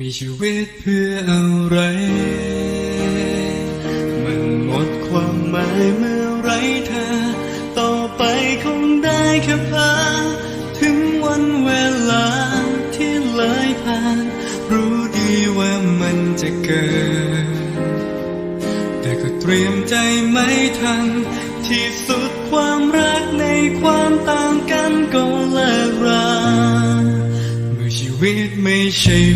มีชีวิตเพื่ออะไร มันหมดความหมายเมื่อไรเธอ ต่อไปคงได้แค่พาถึงวันเวลาที่เลยผ่าน รู้ดีว่ามันจะเกิด แต่ก็เตรียมใจไม่ทัน ที่สุดความรักในความต่างกันก็เลิกรา biết mê say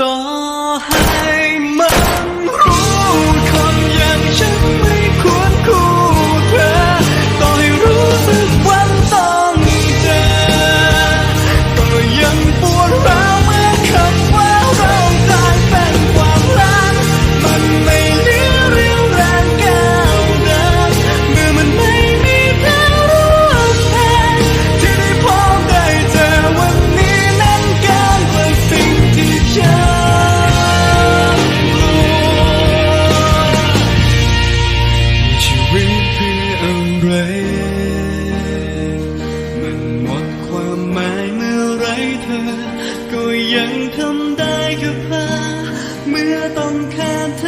ต่อให้ ไม่เมื่อไรเธอ ก็ยังทำได้กับเธอเมื่อต้องการเธอ